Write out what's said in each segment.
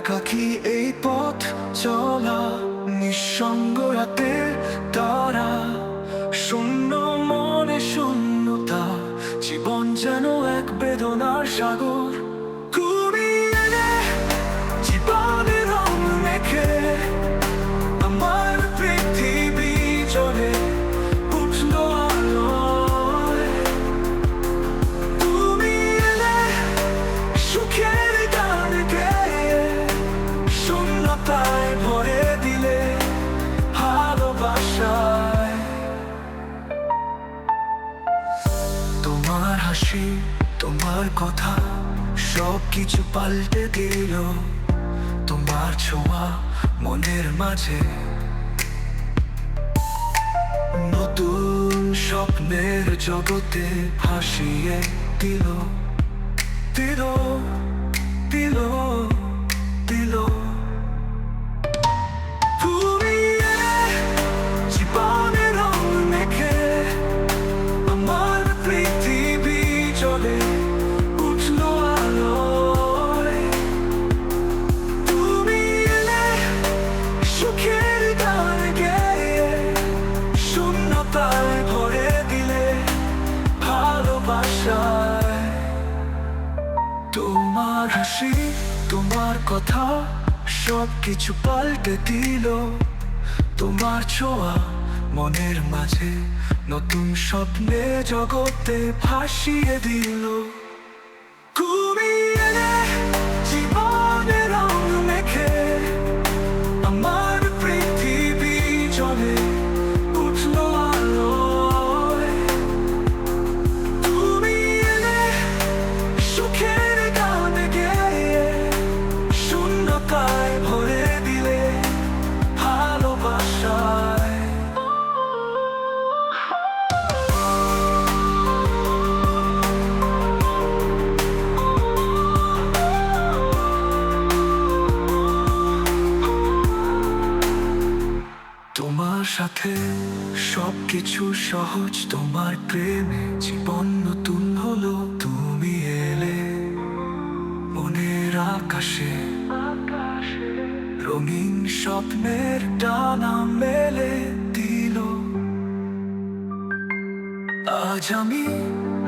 একাকি এই পথ চলা, নিঃসঙ্গ রাতের তারা, শূন্য মনে শূন্যতা, জীবন যেন এক বেদনার সাগর। হাসি, তোমার কথা সব কিছু পাল্টে দিল। তোমার ছোঁয়া মনের মাঝে। নতুন স্বপ্নের জগতে ভাসিয়ে দিল দিল দিল। ভালোবাসায়। তোমার হাসি, তোমার কথা সব কিছু পাল্টে দিল। তোমার ছোঁয়া মনের মাঝে নতুন স্বপ্নে জগতে ভাসিয়ে দিল। তোমার সাথে সবকিছু সহজ, তোমার প্রেমে জীবন নতুন হলো। তুমি এলে মনের আকাশে। রঙিন স্বপ্নের ডানা মেলে দিল। আজ আমি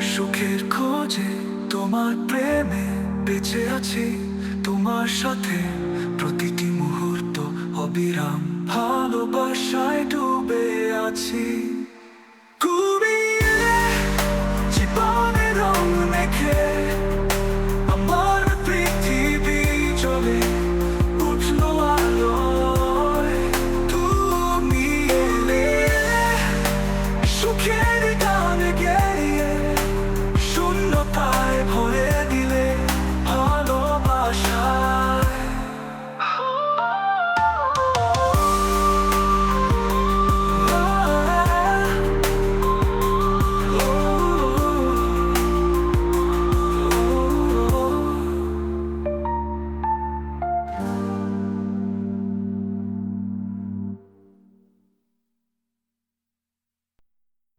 সুখের খোঁজে তোমার প্রেমে বেঁচে আছি। তোমার সাথে প্রতিটি মুহূর্ত অবিরাম। ভালোবাসায় ডুবে আছি।